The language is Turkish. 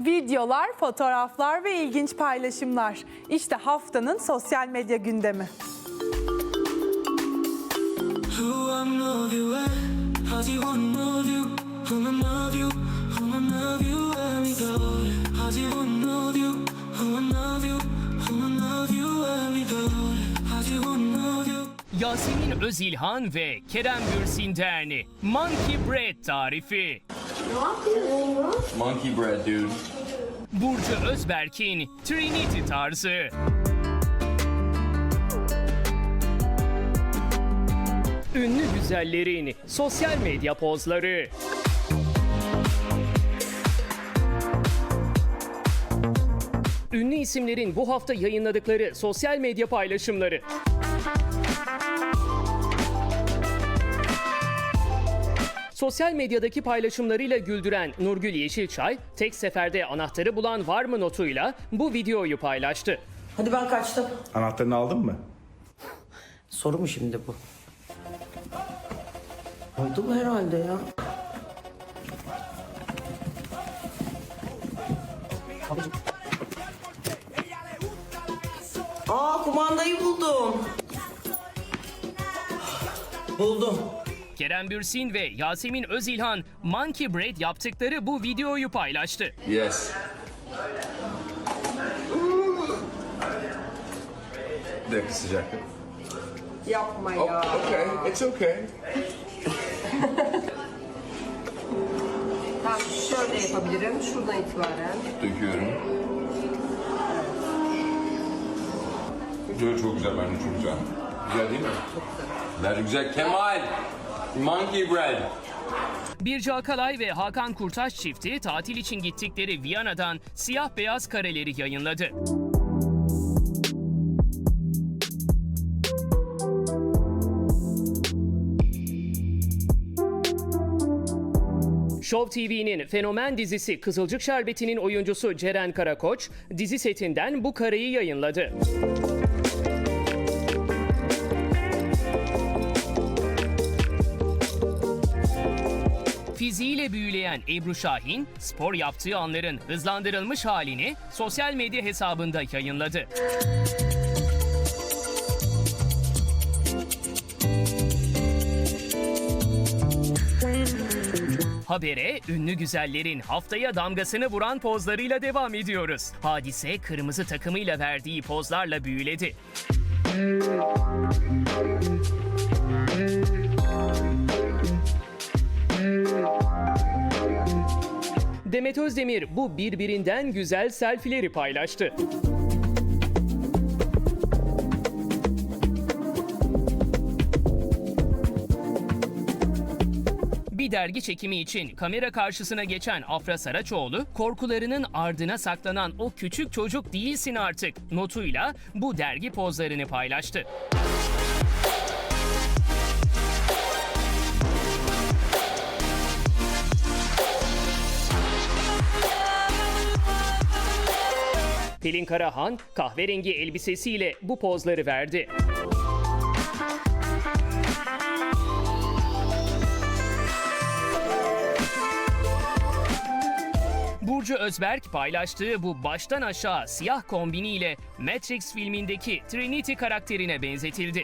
Videolar, fotoğraflar ve ilginç paylaşımlar. İşte haftanın sosyal medya gündemi. You? Yasemin Özilhan ve Kerem Bürsin'den Monkey Bread tarifi. Monkey bread, dude. Burcu Özberk'in Trinity tarzı. Ünlü güzellerin sosyal medya pozları. Ünlü isimlerin bu hafta yayınladıkları sosyal medya paylaşımları. Sosyal medyadaki paylaşımlarıyla güldüren Nurgül Yeşilçay, tek seferde anahtarı bulan var mı notuyla bu videoyu paylaştı. Hadi ben kaçtım. Anahtarını aldın mı? Soru mu şimdi bu? Oldu mu herhalde ya? Aa kumandayı buldum. Buldum. Kerem Bürsin ve Yasemin Özilhan Monkey Bread yaptıkları bu videoyu paylaştı. Yes. Bir dakika sıcaklık. Yapma Oh, ya. okay, it's okay. Tamam şöyle yapabilirim. Şuradan itibaren. Döküyorum. Çok, çok güzel bence çok güzel. Güzel değil mi? Çok güzel. Bence güzel. Kemal! Monkey bread. Birce Akalay ve Hakan Kurtaş çifti tatil için gittikleri Viyana'dan siyah beyaz kareleri yayınladı. Show TV'nin fenomen dizisi Kızılcık Şerbeti'nin oyuncusu Ceren Karakoç dizi setinden bu kareyi yayınladı. Fiziğiyle büyüleyen Ebru Şahin, spor yaptığı anların hızlandırılmış halini sosyal medya hesabında yayınladı. Habere ünlü güzellerin haftaya damgasını vuran pozlarıyla devam ediyoruz. Hadise kırmızı takımıyla verdiği pozlarla büyüledi. Demet Özdemir bu birbirinden güzel selfileri paylaştı. Bir dergi çekimi için kamera karşısına geçen Afra Saraçoğlu, korkularının ardına saklanan o küçük çocuk değilsin artık notuyla bu dergi pozlarını paylaştı. Pelin Karahan kahverengi elbisesiyle bu pozları verdi. Burcu Özberk paylaştığı bu baştan aşağı siyah kombiniyle Matrix filmindeki Trinity karakterine benzetildi.